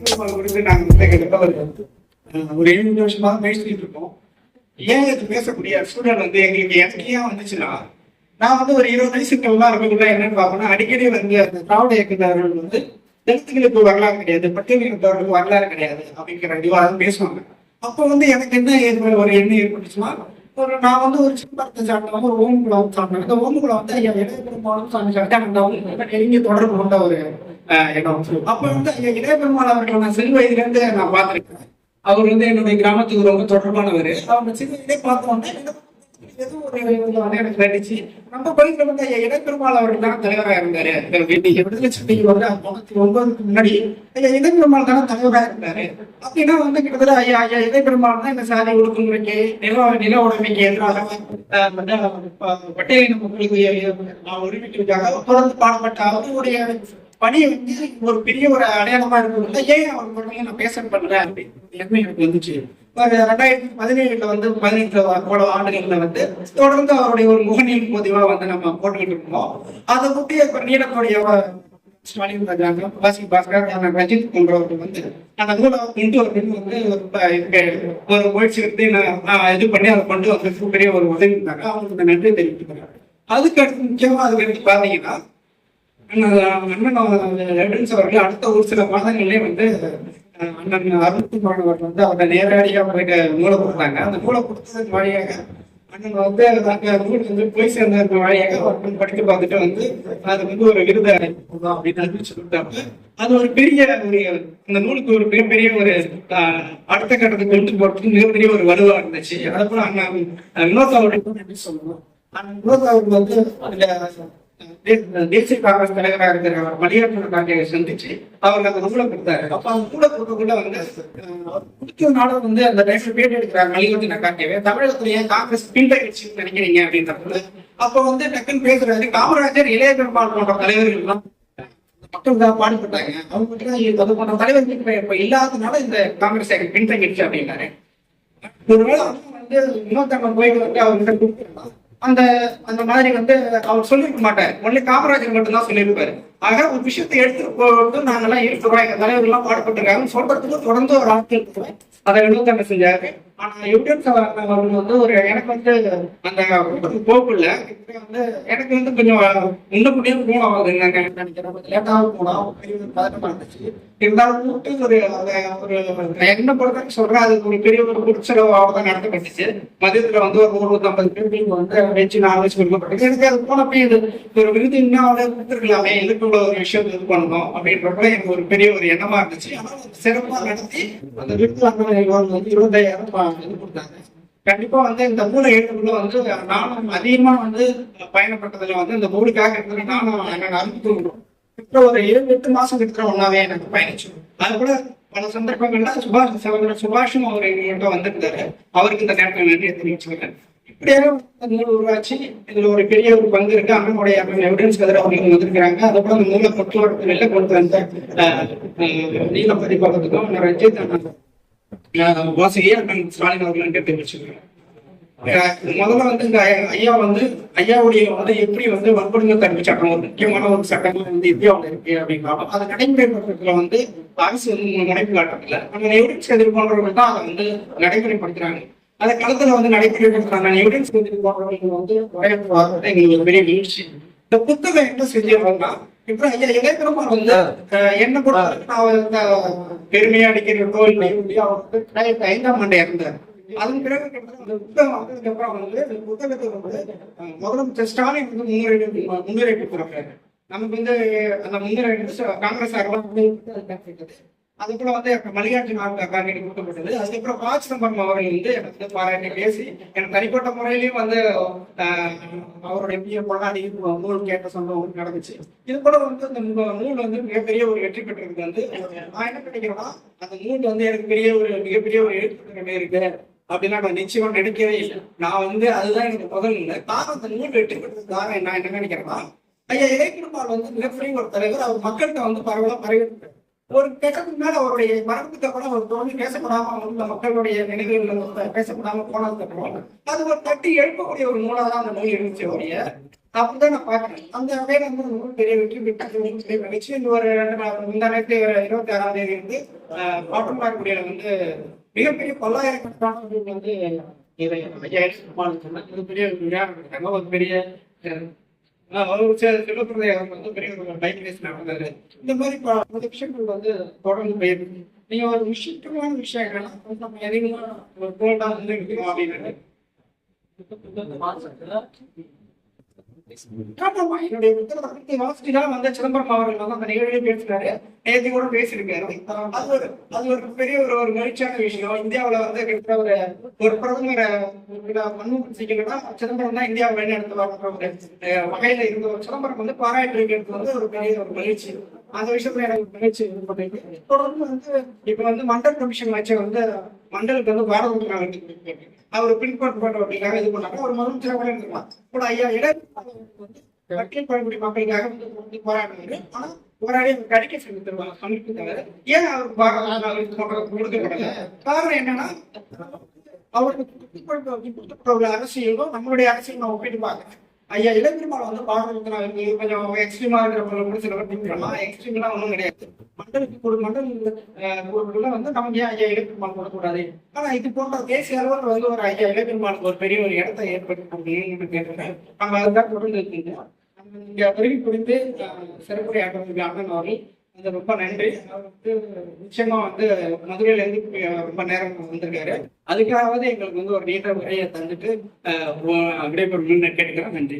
இளைஞர்கள் குறித்து நாங்கள் வந்து கிட்டத்தட்ட ஒரு ஏழு வருஷமா பேசிட்டு இருக்கோம். ஏன் இது பேசக்கூடிய சூழல் வந்து எங்களுக்கு எனக்கு ஏன் வந்துச்சுன்னா நான் வந்து ஒரு இருபது வயசுக்கெல்லாம் இருக்கக்குள்ள என்னன்னு பார்க்கணும் அடிக்கடி வந்து அந்த திராவிட இயக்குநர்கள் வந்து எழுத்துக்களுக்கு வரலாறு கிடையாது பட்டியலினத்தவர்களுக்கு வரலாறு கிடையாது அப்படிங்கிற விவாதம் பேசுவாங்க. அப்போ வந்து எனக்கு என்ன ஒரு எண்ணம் ஏற்பட்டுச்சுன்னா ஒரு நான் வந்து ஒரு சிம்பரத்தை சார்ந்தவங்க ஒரு ஓமுகுலம் சார்ந்தவங்க இந்த ஓமுகுலம் வந்து ஐயா இளைய பெருமாளும் சாமி சாப்பிட்டேன் அந்த நெருங்கி தொடர்பு கொண்ட ஒரு அஹ், இடம் அப்ப வந்து ஐயா இளைய பெருமாள் அவர்களை நான் சிறு வயதுல இருந்து நான் பார்த்திருக்கேன். அவர் வந்து என்னுடைய கிராமத்துக்கு ரொம்ப தொடர்பானவர். அவங்க சிறு வயதிலே பார்த்தோன்னே நம்ம பகுதியில் வந்து ஐயா இடைப்பெருமாள் அவர்கள் தான் தலைவராக இருந்தாரு. விடுதலை சிறுத்தைகள் வந்து முப்பத்தி ஒன்பதுக்கு முன்னாடி ஐயா இடைப்பெருமாள் தானே தலைவராக இருந்தாரு. அப்படின்னா வந்து கிட்டத்தட்ட ஐயா ஐயா இடைப்பெருமாள் தான் இந்த சாதி ஒடுக்குமுறைக்கு நில நில உடைமைக்கு எதிராக பட்டியலின மக்களுக்கு அஹ், உரிமைக்காக பாடுபட்ட அவருடைய பணி வந்து ஒரு பெரிய ஒரு அடையாளமா இருந்தது ஏன் அவர் மட்டும் நான் பேசன் பண்றேன் அப்படின்னு எண்ணம் எனக்கு வந்துச்சு. ரெண்டாயிரத்தி பதினேழுல வந்து பதினெட்டு போல ஆண்டுகள்ல வந்து தொடர்ந்து அவருடைய ஒரு முகநீர் பதிவா வந்து நம்ம போட்டுக்கிட்டு இருந்தோம். அதை பற்றி இப்ப நீடக்கூடிய ஸ்டாலின் ராஜாங்க வாசி பாஸ்கர் அந்த ரஜித் போன்றவர்கள் வந்து அந்த நூலை கொண்டு வரணும் வந்து ஒரு ப- இங்க ஒரு முயற்சி எடுத்து நான் இது பண்ணி அதை கொண்டு வந்து பெரிய ஒரு உதவி இருந்தாங்க அவங்களுக்கு நன்றி தெரிவித்துக்கிறேன். அதுக்கு அடுத்து முக்கியமா அது அடுத்து பாத்தீங்கன்னா அண்ணன் ரெட்ரன்ஸ் அவர்கள் அடுத்த ஒரு சில மாதங்களிலே வந்து அண்ணன் அருண்குமார் அவர்கள் வந்து அவங்க நேரடியாக அவருக்கு நூலை கொடுத்தாங்க அந்த நூலை கொடுத்ததன் வழியாக அண்ணன் வந்து அந்த நூல் வந்து போய் சேர்ந்த வழியாக அவர்கள் படித்து பார்த்துட்டு வந்து அது வந்து ஒரு விருது. அளிப்போம் அப்படின்னு அறிவிச்சு அது ஒரு பெரிய ஒரு அந்த நூலுக்கு ஒரு மிகப்பெரிய ஒரு அடுத்த கட்டத்துக்கு கொண்டு போறதுக்கு மிகப்பெரிய ஒரு வலுவா இருந்துச்சு அதே போல அண்ணன் வினோத் அவர்கள் எப்படி சொல்லணும் அண்ணன் வினோத் அவர்கள் வந்து அதுல தேசிய காங்கிரஸ் தலைவராக இருக்கிற மணியாற்று காந்தியை சந்திச்சு அவருக்கு அந்த நூலை கொடுத்தாரு. அப்ப அந்த நூலை கொடுக்கக்குள்ள வந்து முக்கிய நாளும் வந்து அந்த டைம்ல பேட்டி எடுக்கிறாங்க மல்லிகார்ஜுன காந்தியவே தமிழகத்திலேயே காங்கிரஸ் பின்தகிச்சு நினைக்கிறீங்க அப்படின்றது அப்ப வந்து டக்குன்னு பேசுறாரு. காமராஜர் இளைய பெருமாள் போன்ற தலைவர்கள் எல்லாம் மக்கள் தான் பாடுபட்டாங்க அவங்க மட்டும் போன்ற தலைவர்கள் இப்ப இல்லாதனால இந்த காங்கிரஸ் பின்தங்கிடுச்சு அப்படின்னாரு. ஒருவேளை வந்து இன்னொருத்தவங்க போயிட்டு வந்து அவங்க கொடுத்துருந்தா அந்த அந்த மாதிரி வந்து அவர் சொல்லிருக்க மாட்டார். ஒன்லி காமராஜர் மட்டும் தான் சொல்லியிருப்பாரு. ஆக ஒரு விஷயத்தை எடுத்துட்டு போட்டு நாங்கெல்லாம் இருக்கிறோம் எங்க தலைவர் எல்லாம் சொல்றதுக்கு தொடர்ந்து ஒரு ஆட்கள் இருக்கிறோம் அதை இன்னொருத்தவங்க செஞ்சாரு. ஆனா எவிடன்ஸ் அவர்கள் வந்து ஒரு எனக்கு வந்து அந்த போக்குள்ள வந்து எனக்கு வந்து கொஞ்சம் இன்னும் முடியும் மூணு ஆகுது நினைக்கிறேன். லேட்டாக போனோம் பதட்டமா இருந்துச்சு இருந்தாலும் மட்டும் ஒரு ஒரு என்ன பொறுத்த சொல்றேன் அது ஒரு பெரிய ஒரு குடிச்சலவு தான் நடத்தப்பட்டுச்சு. மதியத்துல வந்து ஒரு நூறு ஐம்பது பேருக்கு வந்து வச்சு நான் வச்சு கொடுக்கப்பட்டு எனக்கு அது போனப்ப இது ஒரு விருது இன்னும் அவளே கொடுத்துருக்கலாமே இதுக்கு உள்ள ஒரு விஷயத்த இது பண்ணணும் அப்படின்றப்ப எனக்கு ஒரு பெரிய ஒரு எண்ணமா இருந்துச்சு. ஆனால் சிறப்பாக நடத்தி அந்த விருது வந்து இருபதாயிரம் இது கொடுத்தாங்க. கண்டிப்பா வந்து இந்த மூளை எழுத்துக்குள்ள வந்து நானும் அதிகமா வந்து பயணப்பட்டதுல வந்து இந்த மூளைக்காக இருக்கிற நானும் என்ன அனுப்பிட்டு இப்போ ஒரு ஏழு எட்டு மாசம் இருக்கிற ஒன்னாவே எனக்கு பயணிச்சு. அது கூட பல சந்தர்ப்பங்கள்ல சுபாஷ் சகோதரர் சுபாஷும் அவர் எங்கள்கிட்ட வந்திருந்தாரு. அவருக்கு இந்த நேரத்தில் நன்றி தெரிவிச்சுக்கிறேன். இப்படியாக உருவாச்சு இதுல ஒரு பெரிய ஒரு பங்கு இருக்கு. அண்ணனுடைய எவிடன்ஸ் கதிர அவங்க வந்திருக்கிறாங்க. அதை கூட அந்த மூல கொண்டு வெளில கொண்டு வந்த நீல பதிப்பகத்துக்கும் ரஞ்சித் அண்ணன் அண்ணன் ஸ்டாலின் அவர்கள் கேட்டு தெரிவிச்சுக்கிறேன் முதல்ல வந்து இந்த ஐயா- வந்து ஐயாவுடைய வந்து எப்படி வந்து வன்பொருங்க தடுப்பு சட்டம் ஒரு முக்கியமான ஒரு சட்டங்கள் வந்து இந்தியாவில் இருக்கு அப்படின்னா அதை நடைமுறைப்படுத்துறதுல வந்து அரசு வந்து முனைப்பு காட்டல ஆனா எவிடன்ஸ் எதிர் தான் அதை வந்து நடைமுறைப்படுத்துறாங்க. அதை களத்துல வந்து நடைமுறைப்படுத்துறாங்க எவிடன்ஸ் வந்து பெரிய வீழ்ச்சி. இந்த புத்தகம் என்ன செஞ்சிருக்காங்கன்னா இப்ப ஐயா இளைஞரமா வந்து அஹ், என்ன பொறுத்த நான் இந்த பெருமையா அடிக்கிறதோ இல்லை அவர் ஐந்தாம் ஆண்டு இறந்தார் அதன் பிறகு அந்த புத்தகம் வந்ததுக்கு அப்புறம் வந்து இந்த புத்தகத்தை வந்து முதலமைச்சர் ஸ்டாலின் வந்து முன்னுரை முன்னுரை கொடுக்குறாங்க நமக்கு வந்து அந்த முன்னுரை காங்கிரஸ் சார்பாக வந்து கொடுக்கப்பட்டது. மல்லிகார்ஜுன் வந்து கொடுக்கப்பட்டது. அதுக்கப்புறம் ப சிதம்பரம் அவர்கள் வந்து எனக்கு பாராட்டி பேசி எனக்கு தனிப்பட்ட முறையிலையும் வந்து அவருடைய பிஏ நூல் கேட்ட சம்பவம் நடந்துச்சு. இது கூட வந்து அந்த நூல் வந்து மிகப்பெரிய ஒரு வெற்றி பெற்றதுக்கு வந்து நான் என்ன நினைக்கிறேன்னா அந்த நூல் வந்து எனக்கு பெரிய ஒரு மிகப்பெரிய ஒரு எழுத்து இருக்கு. அப்படின்னா நான் நிச்சயம் நினைக்கவே இல்லை. நான் வந்து அதுதான் எனக்கு முதல் இல்லை. காரணம் அந்த நூல் வெற்றி பெற்றது காரணம் நான் என்ன நினைக்கிறேன்னா ஐயா இறைக்குமார் வந்து மிகப்பெரிய ஒரு தலைவர் அவர் மக்கள்கிட்ட வந்து பரவலாக பரவிட்டு ஒரு கட்டத்துக்கு மேல அவருடைய மரணத்துக்கு அப்புறம் அவர் தோன்றி பேசப்படாம உள்ள மக்களுடைய நினைவுகள் பேசப்படாம போனதுக்கு அப்புறம் அது ஒரு தட்டி எழுப்பக்கூடிய ஒரு மூலதான் தான் அந்த நோய் இருந்துச்சு அவருடைய அப்படிதான் நான் பாக்குறேன் அந்த வகையில வந்து ரொம்ப பெரிய வெற்றி பெற்று நினைச்சு இந்த ஒரு ரெண்டு நாள் இருபத்தி ஆறாம் தேதி வந்து பாட்டுமாக்குடியில வந்து மிகப்பெரிய பல்லாயிரக்கணக்கான வந்து இதை சொன்னாங்க. பெரிய ஒரு விழா ஒரு பெரிய இந்த மாதிரி பல விஷயங்கள் வந்து தொடர்ந்து போயிருக்கு. நீங்க ஒரு விஷயத்துக்கான விஷயம் நம்ம எதையும் ஒரு போல்டா வந்து அப்படின்னு என்னுடைய புத்தகத்தை வந்து சிதம்பரம் அவர்கள் வந்து அந்த நிகழ்ச்சியில பேசினாரு நேற்று கூட பேசியிருக்காரு அது ஒரு அது ஒரு பெரிய ஒரு ஒரு மகிழ்ச்சியான விஷயம். இந்தியாவுல வந்து கிட்ட ஒரு ஒரு பிரதமரை மன்மோகன் சிங்கினா சிதம்பரம் தான் இந்தியாவை வழிநடத்துவாங்க ஒரு வகையில இருந்த ஒரு சிதம்பரம் வந்து பாராட்டு இருக்கிறது வந்து ஒரு பெரிய ஒரு மகிழ்ச்சி. அந்த விஷயத்துல எனக்கு ஒரு மகிழ்ச்சி பண்ணிட்டு தொடர்ந்து வந்து இப்ப வந்து மண்டல் கமிஷன் வச்சு வந்து மண்டலுக்கு வந்து பாரத நாடு அவர் பின்பற்றப்பட்ட அப்படிங்காக இது பண்ணாங்க ஒரு முதலமைச்சர் கூட இருக்கலாம் கூட ஐயா இடம் வந்து வக்கீல் பழங்குடி மக்களுக்காக வந்து போராடுறாரு ஆனா போராடி அவர் கடிக்க சொல்லி தருவாங்க சமைப்பு தவிர ஏன் அவருக்கு கொடுக்கப்படல காரணம் என்னன்னா அவருக்கு கொடுக்கப்பட்ட ஒரு அரசியலும் நம்மளுடைய அரசியலும் நான் ஒப்பிட்டு பார்க்கிறேன் ஐயா இளம்பெருமாள் வந்து வந்து கொஞ்சம் எக்ஸ்ட்ரீமா இருக்கிறவங்க கூட சில திங்கலாம் எக்ஸ்ட்ரீம்லாம் ஒன்றும் கிடையாது. மண்டலுக்கு கொடு மண்டல் வந்து நமக்கு ஏன் ஐயா இளம்பெருமாள் கொடுக்கக்கூடாது? ஆனா இது போன்ற தேசிய அளவில் வந்து ஒரு ஐயா இளம்பெருமாளுக்கு ஒரு பெரிய ஒரு இடத்தை ஏற்படுத்தி நம்ம அதுதான் தொடர்ந்து இருக்கீங்க இங்க வருகை குறித்து சிறப்புரை ஆட்டத்துக்கு அண்ணன் அவர்கள் அது ரொம்ப நன்றி. அவர் வந்து நிச்சயமா வந்து மதுரையில இருந்து ரொம்ப நேரம் வந்திருக்காரு. அதுக்காகவது எங்களுக்கு வந்து ஒரு நீண்ட உரையை தந்துட்டு அப்படியே விடைபெறணும்னு கேட்டுக்கிறேன் நன்றி.